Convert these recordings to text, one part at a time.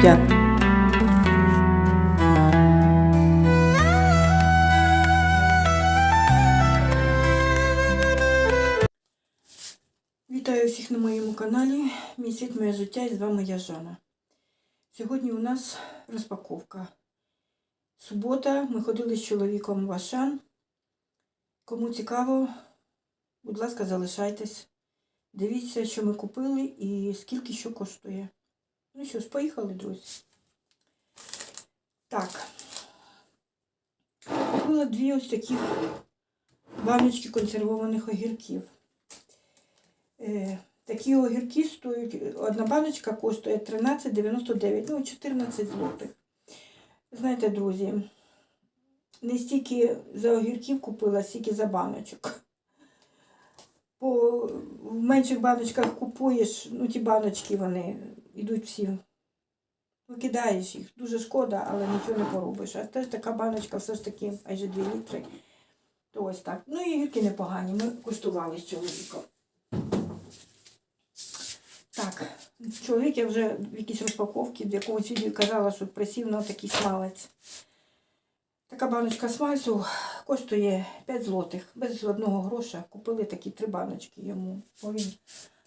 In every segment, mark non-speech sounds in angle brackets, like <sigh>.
життя. Вітаю всіх на моєму каналі. Мій світ, моє життя і з вами я Жана. Сьогодні у нас розпаковка. Субота. Ми ходили з чоловіком в Ашан. Кому цікаво, будь ласка, залишайтесь. Дивіться, що ми купили і скільки що коштує. Ну що ж, поїхали, друзі. Так. Купила дві ось таких баночки консервованих огірків. Е, такі огірки стоять, одна баночка коштує 13,99, ну 14 злотих. Знаєте, друзі, не стільки за огірків купила, стільки за баночок. По в менших баночках купуєш, ну ті баночки вони йдуть всі. Викидаєш їх. Дуже шкода, але нічого не поробиш. А теж така баночка все ж таки майже 2 літри. То ось так. Ну і гірки непогані. Ми куштували з чоловіком. Так, чоловік я вже в якійсь розпаковці, в якомусь відео казала, що присів на такий смалець. Така баночка смальцю коштує 5 злотих. Без одного гроша купили такі три баночки йому. Бо він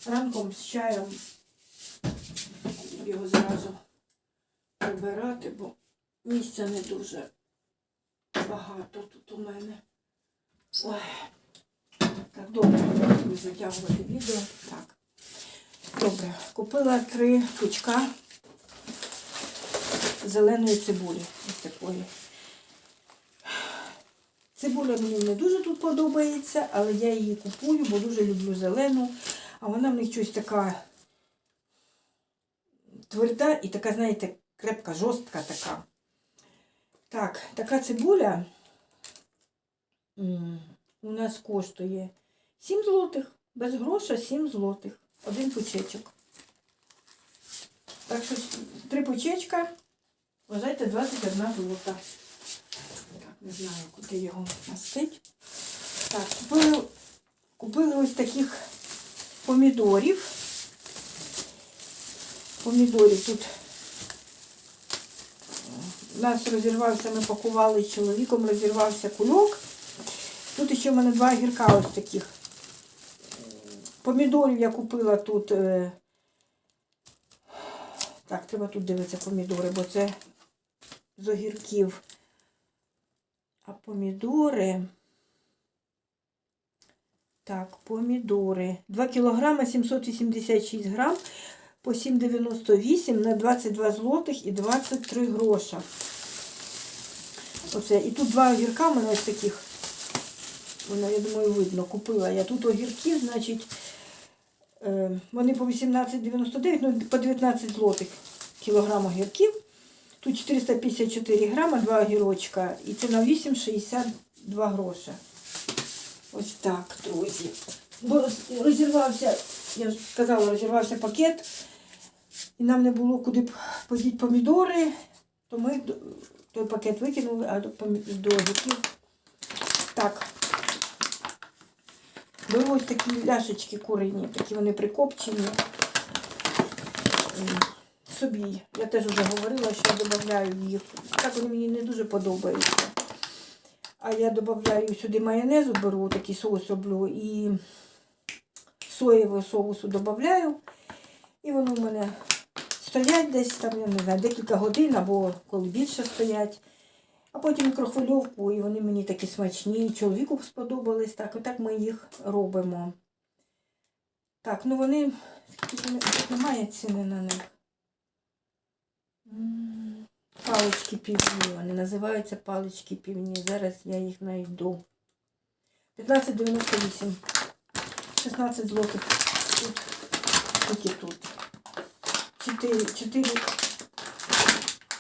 ранком з чаєм його зразу прибирати, бо місця не дуже багато тут у мене. Ой. Так, добре, буду затягувати відео. Так. Добре, купила три пучка зеленої цибулі. Ось такої. Цибуля мені не дуже тут подобається, але я її купую, бо дуже люблю зелену. А вона в них щось така тверда і така, знаєте, крепка, жорстка така. Так, така цибуля у нас коштує 7 злотих. Без гроша 7 злотих. Один пучечок. Так що три пучечка, вважайте, 21 злота. Так, не знаю, куди його мастить. Так, купили, купили ось таких помідорів. Помідорів тут у нас розірвався, ми пакували з чоловіком, розірвався кульок. Тут ще в мене два гірка ось таких. Помідорів я купила тут. е, Так, треба тут дивитися помідори, бо це з огірків. А помідори. Так, помідори. 2 кілограми 786 грам по 7,98 на 22 злотих і 23 гроша. Оце. І тут два огірка в мене ось таких. Воно, я думаю, видно, купила я. Тут огірки, значить, е, вони по 18,99, ну по 19 злотих кілограм огірків. Тут 454 грама, два огірочка. І це на 8,62 гроша. Ось так, друзі. Бо розірвався, я ж казала, розірвався пакет. І нам не було куди подіти помідори, то ми той пакет викинули, а до помі- до огірків. Так. Були ось такі ляшечки курині, такі вони прикопчені. Собі. Я теж вже говорила, що я додаю їх. Так вони мені не дуже подобаються. А я додаю сюди майонезу, беру такий соус роблю і соєвого соусу додаю. І воно в мене стоять десь там, я не знаю, декілька годин або коли більше стоять. А потім мікрохвильовку, і вони мені такі смачні. Чоловіку сподобались. Так, отак ми їх робимо. Так, ну вони, немає ціни на них. Палички півні. Вони називаються палички півні. Зараз я їх знайду. 15,98. 16 злотих. Тут. Скільки тут? 4, 4.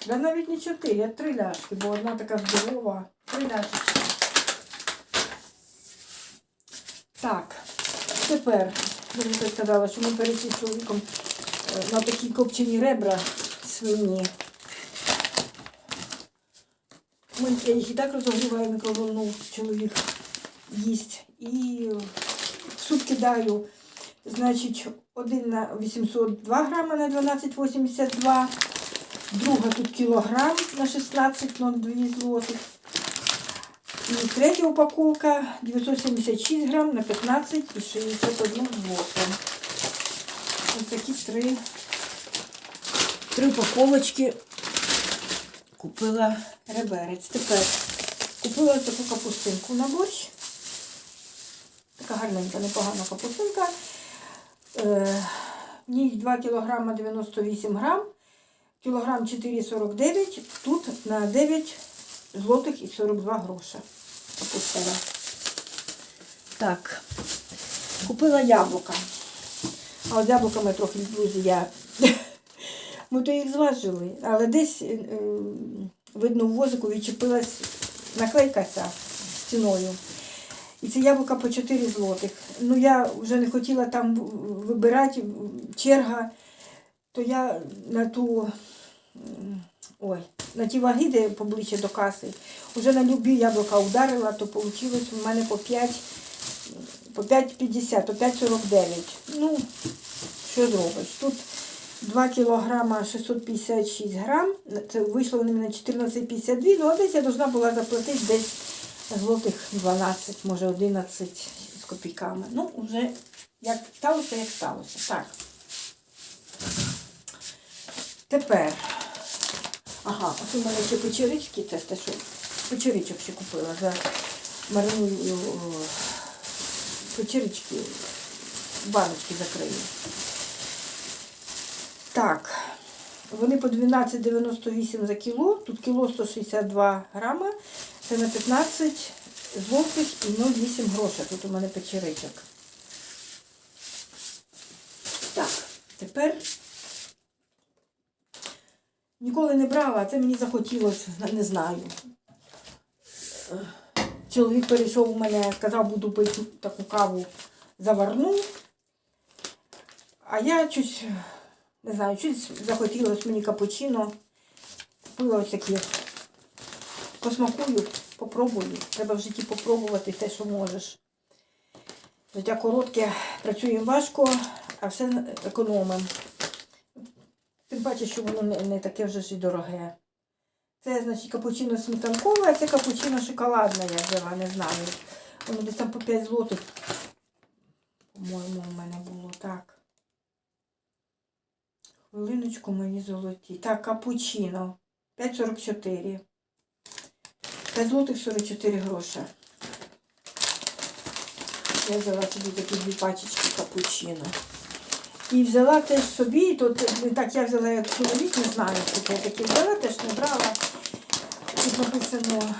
Да навіть не 4, а 3 ляшки, бо одна така здорова. 3 ляшечки. Так, тепер, мені хтось сказала, що ми перейшли з чоловіком е, на такі копчені ребра свині. Ми, я їх і так розогріваю мікроволну, чоловік їсть. І в суп кидаю, значить, один на 802 грама на 12,82 Друга тут кілограм на 16,02 злотих. І третя упаковка 976 грам на 15,61 злота. Ось такі три, три упаковочки купила реберець. Тепер купила таку капустинку на борщ. Така гарненька, непогана капустинка. Е, 2 кг 98 грам, кілограм 4,49, тут на 9 злотих і 42 гроша. Капустера. Так, купила яблука. А от яблуками трохи друзі, я. <laughs> Ми то їх зважили, але десь, е, е, видно, в возику відчепилась наклейка ця з ціною. І це яблука по 4 злотих. Ну я вже не хотіла там вибирати черга, то я на ту ой, на ті ваги, де поближче до каси, вже на любі яблука ударила, то вийшло в мене по 5, по 5,50, по 5,49. Ну, що зробиш? Тут 2 кілограма 656 грам, це вийшло на 14,52, ну а десь я должна була заплатити десь злотих 12, може 11 з копійками. Ну, вже як сталося, як сталося. Так. Тепер. Ага, ось у мене ще печерички, це те, що печеричок ще купила. За мариную печерички, баночки закрию. Так, вони по 12,98 за кіло, тут кіло 162 грама, це на 15 злотих і 0,8 гроша. Тут у мене печеричок. Так, тепер ніколи не брала, а це мені захотілося, не знаю. Чоловік перейшов у мене, сказав, буду пити таку каву заварну. А я щось, не знаю, щось захотілося мені капучино. Купила ось такі. Посмакую, попробую. Треба в житті попробувати те, що можеш. Життя коротке, працюємо важко, а все економимо. Тим паче, що воно не, не таке вже ж і дороге. Це, значить, капучино сметанкове, а це капучино шоколадне, я взяла, не знаю. Воно десь там по 5 злотих. По-моєму, у мене було так. Хвилиночку мої золоті. Так, капучино. 5,44. 5 злотих 44 гроша. Я взяла собі такі дві пачечки капучино. І взяла теж собі, тут так я взяла як чоловік, не знаю, що я таке взяла, теж не брала. Тут написано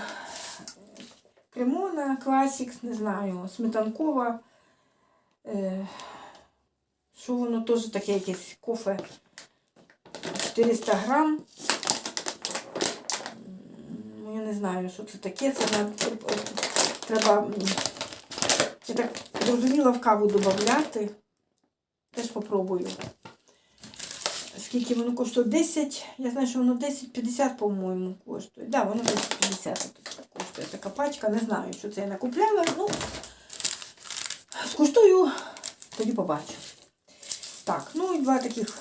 Кремона, Класік, не знаю, сметанкова. Е, що воно теж таке якесь кофе 400 грам. Не знаю, що це таке. Це на- треба, я так зрозуміла, в каву додати. Теж попробую. Скільки воно коштує? 10. Я знаю, що воно 10,50, по-моєму, коштує. Так, да, воно 10,50 коштує така пачка. Не знаю, що це я накупляла. Ну, скуштую, тоді побачу. Так, ну і два таких,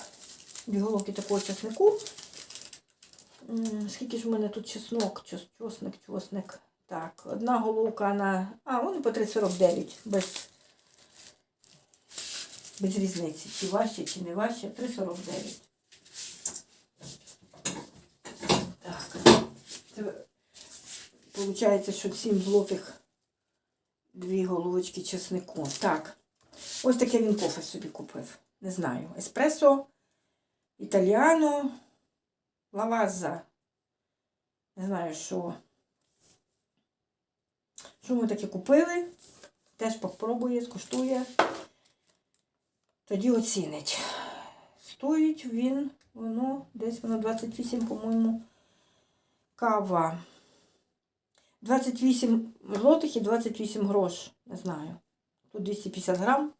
дві головки такого чеснику. Скільки ж в мене тут чеснок, чос- чосник, чосник. Так, одна головка на. А, вони по 3,49 без без різниці, чи важче, чи не важче, 3,49. Так. Це виходить, що 7 злотих дві головочки чеснику. Так. Ось таке він кофе собі купив. Не знаю. Еспресо, італіано, лаваза. Не знаю, що. Що ми таке купили? Теж попробує, скуштує тоді оцінить. Стоїть він, воно, десь воно 28, по-моєму, кава. 28 злотих і 28 грош. Не знаю. Тут 250 грам.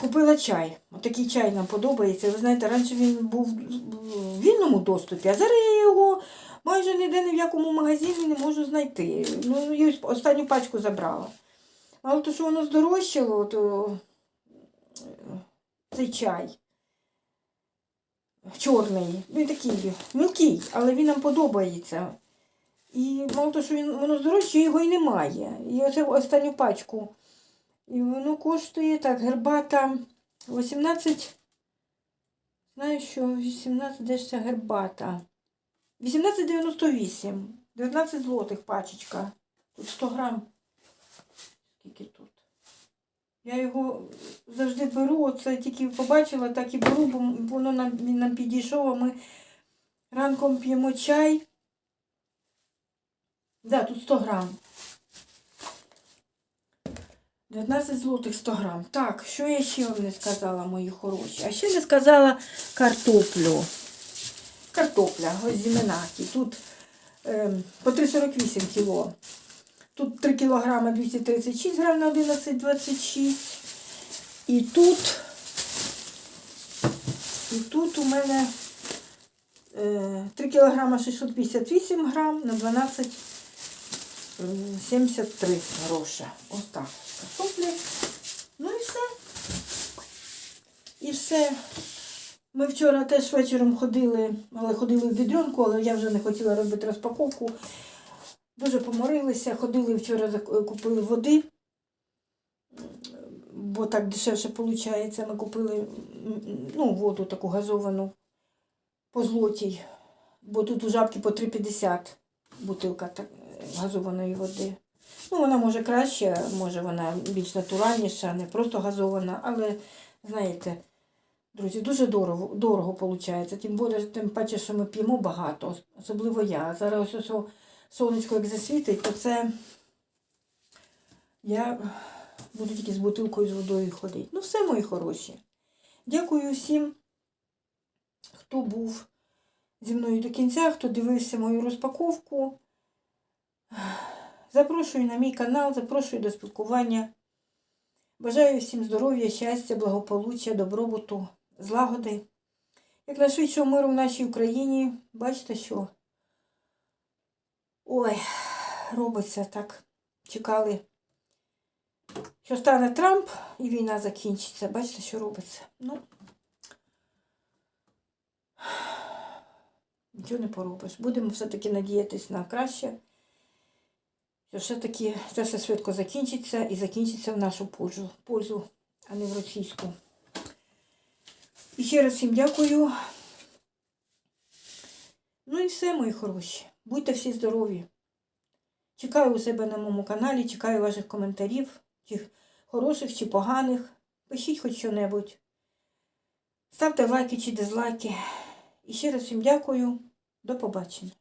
Купила чай. Отакий чай нам подобається. Ви знаєте, раніше він був в вільному доступі, а зараз я його майже ніде ні в якому магазині не можу знайти. Ну, я останню пачку забрала. Але то, що воно здорожчало, то е, цей чай. чорний. Він такий мілкий, але він нам подобається. І мало того, що він воно здорожче, його і немає. І оце останню пачку. І воно коштує так, гербата 18. Знаю, що 18 десь ця гербата. 18,98. 19 злотих пачечка. Тут 100 грам. Скільки тут? Я його завжди беру, оце тільки побачила, так і беру, бо воно нам, нам підійшов, а ми ранком п'ємо чай. Да, тут 100 грам. 19 злотих 100 грам. Так, що я ще вам не сказала, мої хороші? А ще не сказала картоплю. Картопля, ось зіменаки. Тут ем, по 3,48 кіло. Тут 3 кілограми 236 грам на 11,26. І тут, і тут у мене е, 3 кілограма 658 грам на 12 м, 73 гроші. Ось так. Картоплі. Ну і все. І все. Ми вчора теж вечором ходили, але ходили в відрюнку, але я вже не хотіла робити розпаковку. Дуже поморилися, ходили вчора, купили води, бо так дешевше виходить. Ми купили ну, воду таку газовану по злотій, бо тут у жабки по 3,50 бутилка газованої води. Ну, вона може краще, може вона більш натуральніша, не просто газована, але знаєте, друзі, дуже дорого, дорого виходить. Тим більше, тим паче, що ми п'ємо багато, особливо я. Зараз ось ось сонечко як засвітить, то це я буду тільки з бутилкою з водою ходити. Ну, все, мої хороші. Дякую всім, хто був зі мною до кінця, хто дивився мою розпаковку. Запрошую на мій канал, запрошую до спілкування. Бажаю всім здоров'я, щастя, благополуччя, добробуту, злагоди. Як найшвидшого миру в нашій Україні, бачите, що ой, робиться так. Чекали, що стане Трамп і війна закінчиться. Бачите, що робиться. Ну, нічого не поробиш. Будемо все-таки надіятись на краще. Що все-таки це все швидко закінчиться і закінчиться в нашу пользу, пользу, а не в російську. І ще раз всім дякую. Ну і все, мої хороші. Будьте всі здорові. Чекаю у себе на моєму каналі, чекаю ваших коментарів, чи хороших, чи поганих. Пишіть хоч що-небудь. Ставте лайки чи дизлайки. І ще раз всім дякую. До побачення.